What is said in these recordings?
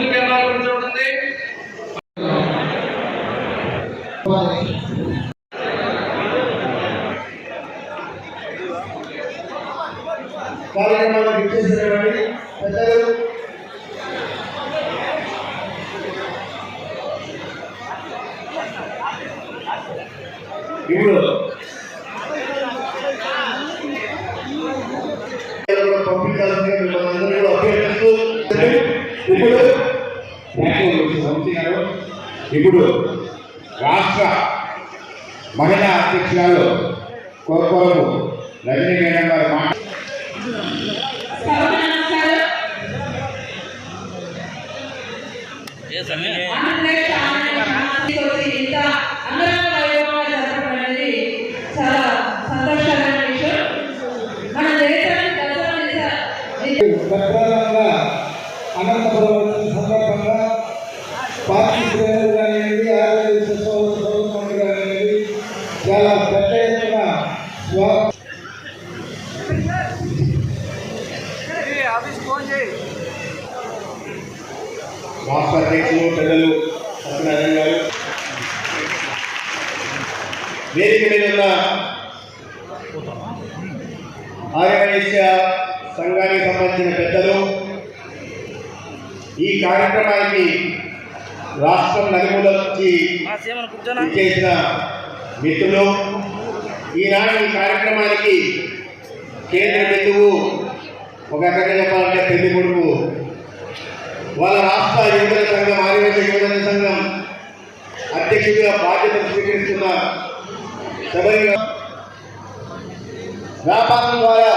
ముందుకు వెళ్ళాలని చూడండి. కార్యక్రమానికి ఇచ్చేసినటువంటి పెద్దలు. ఇప్పుడు ఇప్పుడు గారు. ఇప్పుడు రాష్ట్ర మహిళా అధ్యక్షురాలు కోరకొరకు రజనీ మేడం గారు మాట. ఇంత రాష్ట్ర అధ్యక్షులు పెద్దలు సత్యనారాయణ గారు. వేదిక మీద ఉన్న ఆర్యవైశ్య సంఘానికి సంబంధించిన పెద్దలు ఈ కార్యక్రమానికి రాష్ట్రం నలుమూల నుంచి చేసిన మిత్రులు. ఈనాడు ఈ కార్యక్రమానికి కేంద్ర బిందువు ఒక రకంగా చెప్పాలంటే పెళ్ళి కొడుకు వాళ్ళ రాష్ట్ర యువజన సంఘం ఆదివాసీ యువజన సంఘం అధ్యక్షుడిగా బాధ్యతలు స్వీకరిస్తున్న శబరి వ్యాపారం ద్వారా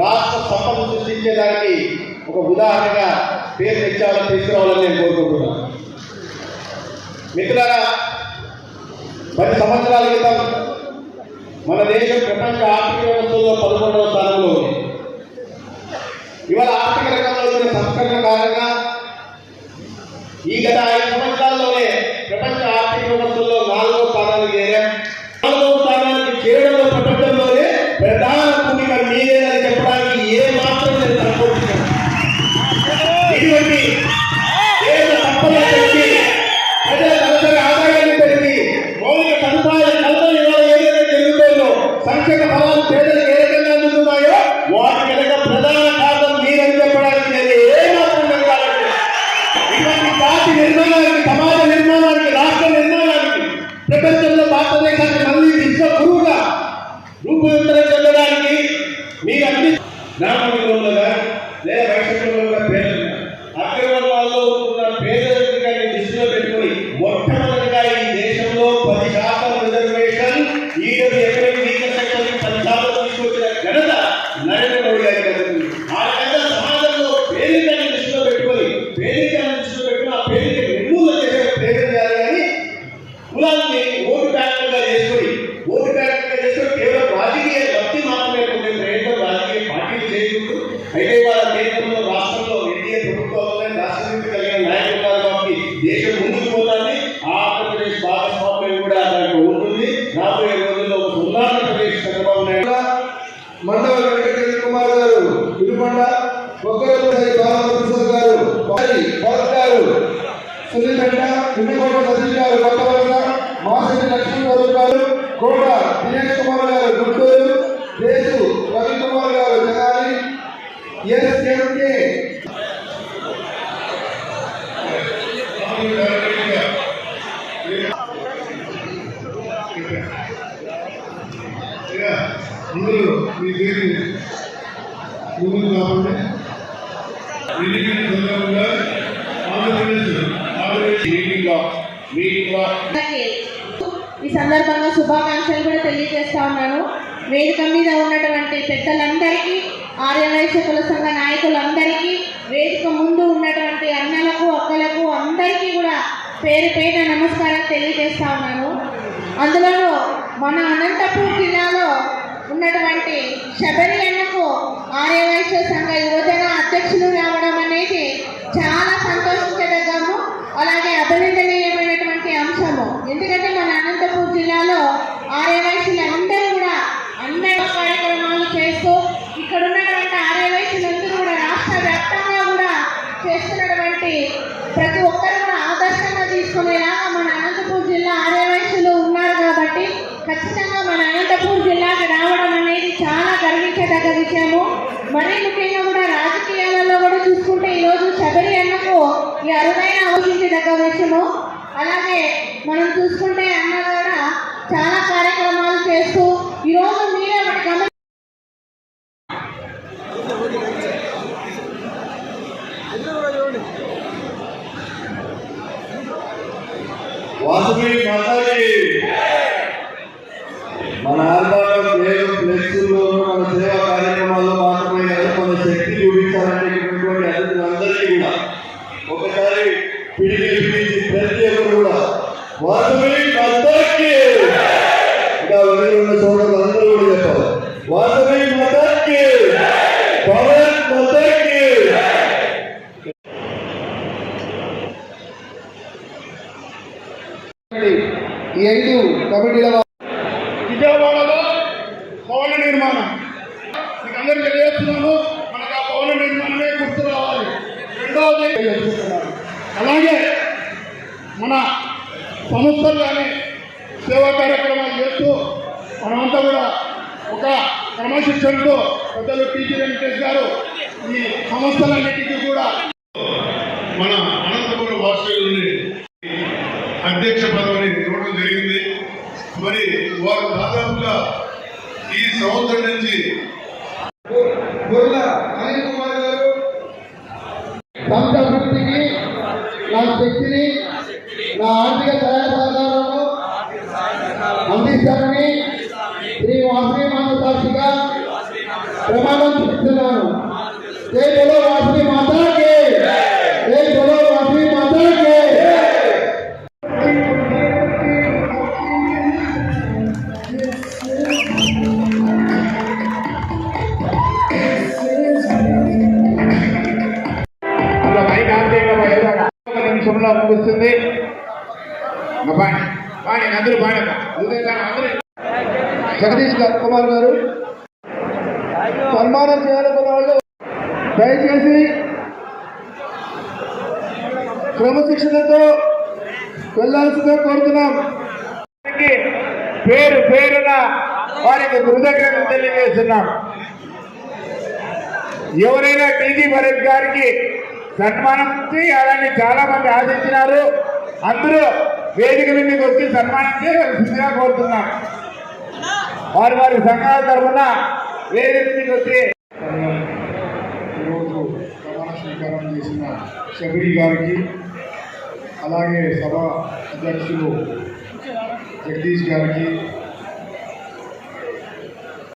రాష్ట్ర సంపద సృష్టించేదానికి ఒక ఉదాహరణగా పేరు తెచ్చాలని తీసుకురావాలని నేను కోరుకుంటున్నాను. మిత్రులారా పది సంవత్సరాల క్రితం మన దేశం ప్రపంచ ఆర్థిక వ్యవస్థలో పదకొండవ స్థానంలో ఉంది. ఇవాళ ఆర్థిక రంగంలో వచ్చిన సంస్కరణ కారణంగా ఈ గత ఐదు సంవత్సరాల్లోనే ప్రపంచ ఆర్థిక వ్యవస్థలో సతీష్ గారు కొత్త వలస మాసటి గారు కోట దినేష్ కుమార్ గారు గుంటూరు దేశు రవి కుమార్ గారు తెనాలి ఎస్ఎంకే మీ పేరు? కాకుండా అందరికీ ఈ సందర్భంగా శుభాకాంక్షలు కూడా తెలియజేస్తా ఉన్నాను. వేదిక మీద ఉన్నటువంటి పెద్దలందరికీ ఆర్యవైశ్య కుల సంఘ నాయకులందరికీ వేదిక ముందు ఉన్నటువంటి అన్నలకు అక్కలకు అందరికీ కూడా పేరు పేట నమస్కారం తెలియజేస్తా ఉన్నాను. అందులో మన అనంతపూర్ జిల్లాలో ఉన్నటువంటి శబరి అన్నకు ఆర్యవైశ్య సంఘ యువజన అధ్యక్షులు రావడం అనేది చాలా సంతోషించదగ్గము. అలాగే అభినందనీయ సంతోషము ఎందుకంటే మన అనంతపూర్ జిల్లాలో ఆరే వయసులందరూ కూడా అన్ని కార్యక్రమాలు చేస్తూ ఇక్కడ ఉన్నటువంటి ఆర్యవైశ్యులందరూ కూడా రాష్ట్ర వ్యాప్తంగా కూడా చేస్తున్నటువంటి ప్రతి ఒక్కరు కూడా ఆదర్శంగా తీసుకునేలాగా మన అనంతపూర్ జిల్లా ఆర్యవైశ్యులు ఉన్నారు కాబట్టి ఖచ్చితంగా మన అనంతపూర్ జిల్లాకి రావడం అనేది చాలా గర్వించేదగ్గ విషయము. మరీ ముఖ్యంగా కూడా రాజకీయాలలో కూడా చూసుకుంటే ఈరోజు శబరి అన్నకు ఈ అరుదైన ఆలోచించేదగ్గ విషయము. అలాగే మనం చూసుకుంటే అన్నగారు కూడా చాలా కార్యక్రమాలు చేస్తూ ఈరోజు మీరే ఒకటి గమని వాసుకి మాతాజీ మన ఆల్బాలో కేవలం ఫ్లెక్స్లో మన సేవా కార్యక్రమాల్లో మాత్రమే కాదు మన శక్తి చూపించాలనేటటువంటి అతిథులందరికీ కూడా ఒకసారి పిడికి పిలిచి ప్రతి ఒక్కరు కూడా వాసుకి మాతాకి ఇంకా వెళ్ళి ఉన్న సోదరులు అందరూ కూడా చెప్పాలి వాసుకి మాతాకి పవన్ మాతాకి ఈ ఐదు కమిటీల విజయవాడలో భవన నిర్మాణం మీకు అందరికీ మనకు ఆ భవన నిర్మాణమే గుర్తు రావాలి రెండవది అలాగే మన సంస్థలు కానీ సేవా కార్యక్రమాలు చేస్తూ మనమంతా కూడా ఒక క్రమశిక్షణతో పెద్దలు టీజీ వెంకటేష్ గారు ఈ సంస్థలన్నిటికీ కూడా మన అనంతపురం వాసులని అధ్యక్ష పదవిని ఇవ్వడం జరిగింది. మరి వారు దాదాపుగా ఈ సంవత్సరం నుంచి గొర్ల అనిల్ కుమార్ గారు సంస్థాభివృద్ధికి నా శక్తిని నా ఆర్థిక సహాయ సహకారాలను అందిస్తానని శ్రీ వాసవి మాత సాక్షిగా ప్రమాణం చేస్తున్నాను. జై బలో వాసవి మాతాకి జై బలో వాసవి మాతాకి ఒక నిమిషంలో ముగుస్తుంది అందరూ బాణమ్మ జగదీష్ గారు కుమార్ గారు. సన్మానం చేయాలనుకున్న వాళ్ళు. దయచేసి క్రమశిక్షణతో వెళ్ళాల్సిందే కోరుతున్నాం. పేరు పేరున వారికి కృతజ్ఞతలు తెలియజేస్తున్నాం. ఎవరైనా టీజీ భరత్ గారికి సన్మానం చేయాలని చాలా మంది ఆశించినారు. అందరూ వేదిక మీదకి వచ్చి సన్మానం చేయవలసిందిగా కోరుతున్నాం. వారి వారి సంఘాల తరఫున వేదిక మీదకి వచ్చి ఈరోజు ప్రమాణ స్వీకారం చేసిన శబరి గారికి అలాగే సభ అధ్యక్షులు జగదీష్ గారికి